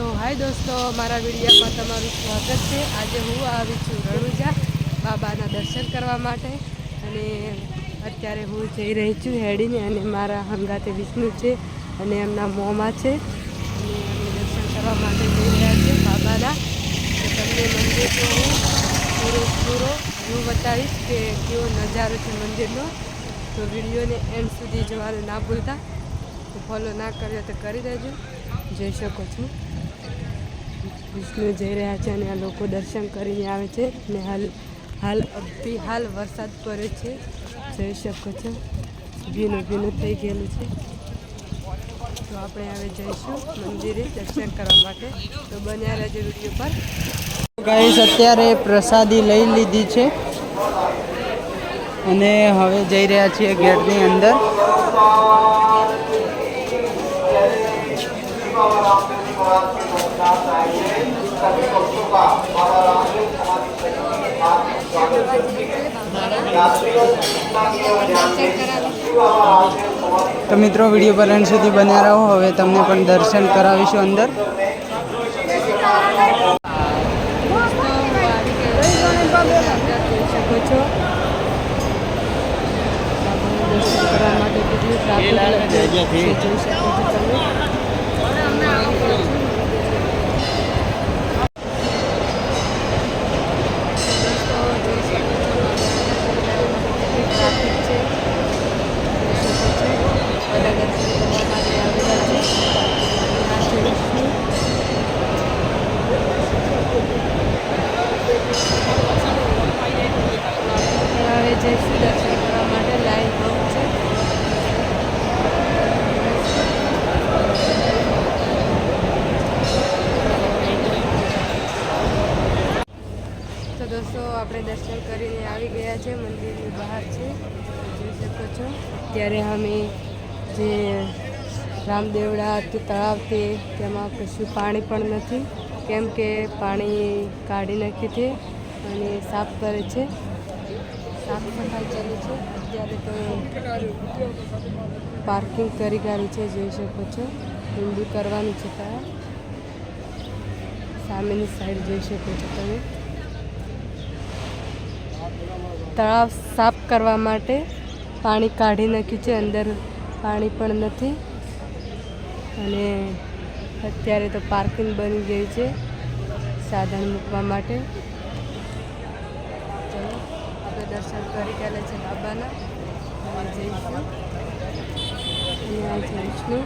સો હાય દોસ્તો, મારા વિડીયામાં તમારું સ્વાગત છે. આજે હું આવી છું રણુજા બાબાના દર્શન કરવા માટે અને અત્યારે હું જઈ રહી છું હેડીને અને મારા હંગાતે વિષ્ણુ છે અને એમના મોંમાં છે. અને અમે દર્શન કરવા માટે જઈ રહ્યા છીએ બાબાના. તો તમને મંદિરનો હું પૂરો પૂરો. હું બતાવીશ કે કેવો નજારો છે મંદિરનો. તો વિડીયોને એન્ડ સુધી જોવાનું ના ભૂલતા. તો ફોલો ના કર્યો તો કરી દેજો. જઈ શકો છો. વિષ્ણુ જઈ રહ્યા છે અને આ લોકો દર્શન કરીને આવે છે અને હાલ હાલ અભી હાલ વરસાદ પડ્યો છે. જોઈ શકો છો. ભીનું ભીનું થઈ ગયેલું છે. તો આપણે હવે જઈશું મંદિરે દર્શન કરવા માટે. તો બન્યા રહેજો વીડિયો પર. ગાઈસ, અત્યારે પ્રસાદી લઈ લીધી છે. અને હવે જઈ રહ્યા છીએ ગેટની અંદર. તો મિત્રો વીડિયો પર end સુધી બન્યા રહો. હવે તમને પણ દર્શન કરાવીશું અંદર. દર્શન કરવા માટે કેટલું ટ્રાફિક જોઈ શકો છો તમે હું આવી ગઈ છું. દોસ્તો જોઈ શકો છો બાબાના દર્શન કરવા માટે કેટલી ટ્રાફિક છે જોઈ શકો છો બધા દર્શન કરવા માટે આવેલા છે આ છે વિષ્ણુ હવે જઈશું દર્શન કરવા માટે લાઈન બહુ છે તો દોસ્તો, આપણે દર્શન કરીને આવી ગયા છે, મંદિરની બહાર છે. જોઈ શકો છો. ત્યારે અમે જે રામદેવડા તળાવ તે, તેમાં કશું પાણી પણ નથી. કેમ કે પાણી કાઢી નાખ્યું છે અને સાફ કરે છે. સાફ સફાઈ ચાલે છે. અત્યારે તો પાર્કિંગ કરી ગાડી છે, જોઈ શકો છો. ઊંડું કરવાનું છે ત્યાં સામેની સાઈડ જોઈ શકો છો તમે. તળાવ સાફ કરવા માટે પાણી કાઢી નાખ્યું છે, અંદર પાણી પણ નથી. અને અત્યારે તો પાર્કિંગ બની ગઈ છે, સાધન મૂકવા માટે. ચલો, આપણે દર્શન કરી ગયા છે બાબાના. જઈશું. વિષ્ણુ